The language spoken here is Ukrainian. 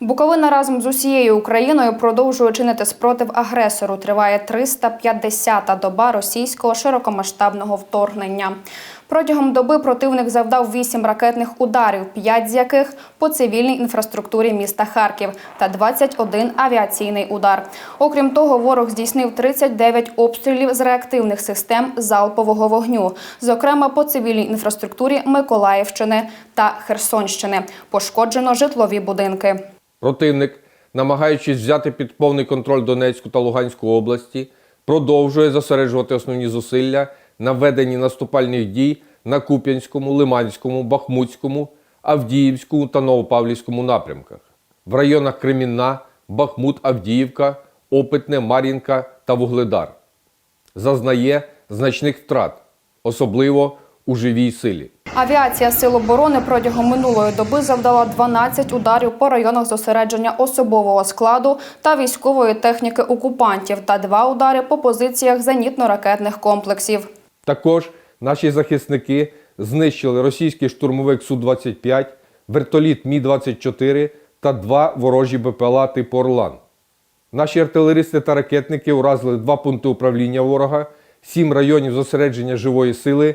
Буковина разом з усією Україною продовжує чинити спротив агресору. Триває 350-та доба російського широкомасштабного вторгнення. Протягом доби противник завдав 8 ракетних ударів, 5 з яких по цивільній інфраструктурі міста Харків та 21 авіаційний удар. Окрім того, ворог здійснив 39 обстрілів з реактивних систем залпового вогню, зокрема по цивільній інфраструктурі Миколаївщини та Херсонщини. Пошкоджено житлові будинки. Противник, намагаючись взяти під повний контроль Донецьку та Луганську області, продовжує зосереджувати основні зусилля на веденні наступальних дій на Куп'янському, Лиманському, Бахмутському, Авдіївському та Новопавлівському напрямках. В районах Кремінна, Бахмут, Авдіївка, Опитне, Мар'їнка та Вугледар. Зазнає значних втрат, особливо у живій силі. Авіація Сил оборони протягом минулої доби завдала 12 ударів по районах зосередження особового складу та військової техніки окупантів та два удари по позиціях зенітно-ракетних комплексів. Також наші захисники знищили російський штурмовик Су-25, вертоліт Мі-24 та два ворожі БПЛА типу Орлан. Наші артилеристи та ракетники уразили два пункти управління ворога, сім районів зосередження живої сили